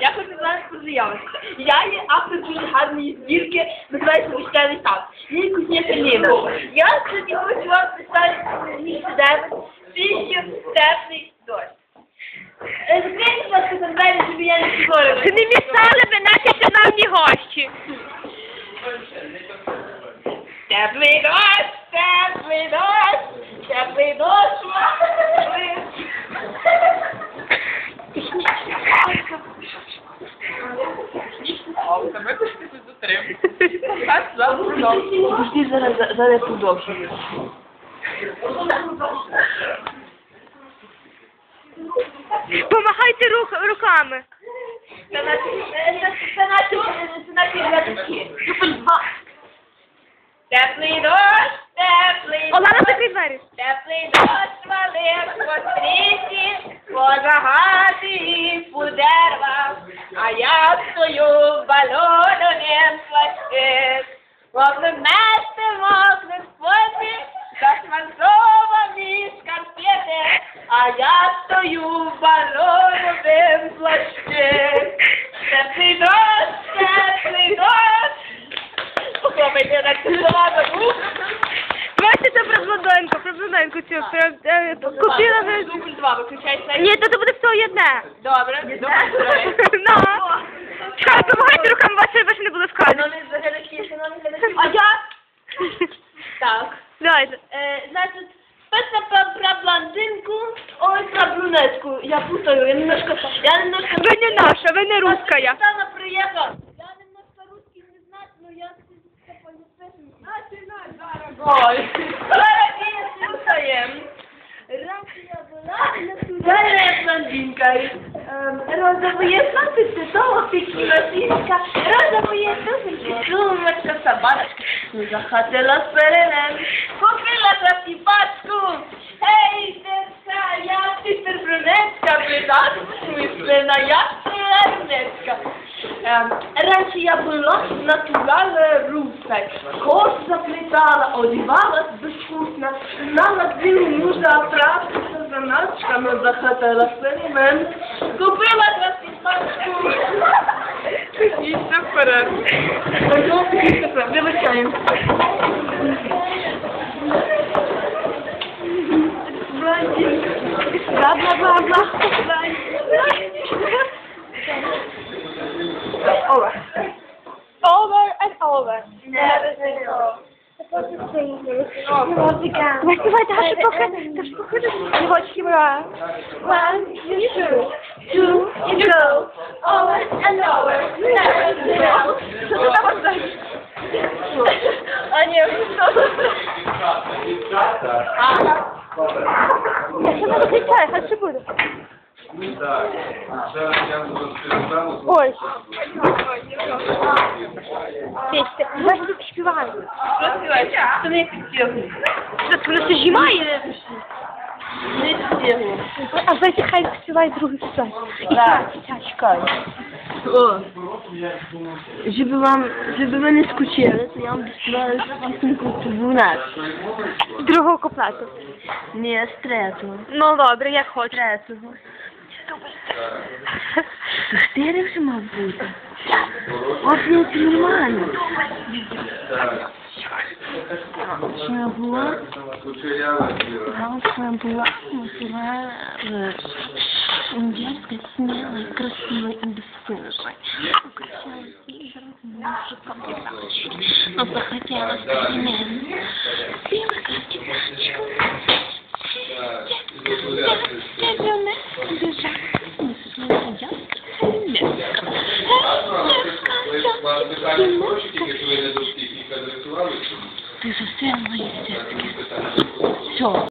Я хочу зараз познайомитися. Я є автор дуже гарної збірки, називається «Вишневий сад». Мій кузня Ніна. Я сьогодні хочу вам представити мій щоденник «Піщу теплий дощ». Е, Закрийте, будь ласка, двері, щоб я не. Це не мішали би наші шановні гості. Теплий дощ, теплий дощ, теплий дощ, мати. Пусти зараз, зараз продовжую. Помагайте рух, руками. Це наші, це наші, це наші глядачі. Теплий дощ, теплий Олена, дощ. закрий двері. Теплий дощ валив по стрічці, по загати і по деревах, а я стою плаче. Вогнемести мокне споті, зашмальцовані шкарпети, а я стою балоновим плаче. Теплий дощ, теплий дощ. Похлопайте на цілова забув. Це про блондинку, про блондинку цю. Про, е, купила ви... Дубль два, виключай сайт. Ні, то це буде все одне. Добре, добре. Ну. Чекай, помагайте руками, бачите, бачите, не було вказано. Шановні глядачі, шановні глядачі. А я? Так. Давайте. Значить, песня про, про блондинку, ой, про брюнетку. Я путаю, я немножко, я немножко... Ви не наша, ви не русская. Приехала. Я немножко русский не знаю, но я все по-европейски. Начинай, дорогой. Дорогие, слушаем. Раньше я была натуральная блондинка. Эм, розовые санты цветового пекиносинка, розовые туфельки, сумочка, собачка. Ну, захотела с перелем, купила красивачку. Эй, детка, я теперь брюнетка, беда, смысленно, я брюнетка. um, raczej ja była naturalna ruska. Kost zapleciała, odjewała bezwkusna, nawet był muża pracy, co zanaczka na zahatela segment. Kupiła teraz pistaczku. I super. Wyrzucałem. over. Over and over. Never say no. Właśnie ma ta szybka, ta szybka, nie chodź, nie ma. One, two, two, you go, over and over, never stop. Co to tam oddaje? A nie, już to. A. Ja się nawet nie czaję. Ой. Пісня. Давай тут співаємо. Що співаєш? Це не підтягує. Тут воно все. Не підтягує. А давайте хай співає другий кусок. І Так. так, чекай. О, щоб вам, щоб ви не скучили, то я вам доспіваю пісеньку 12. Другого куплету. Ні, з третього. Ну добре, як хочеш. Третього. Чотири вже мав бути. От я це нормально. Що я була? Там что я была, была индейской, смелой, красивой и бесстыжей. Украшалась играми, музыком и прочим. Но захотелось перемен. Ты Ти зустріла моей детки. Все.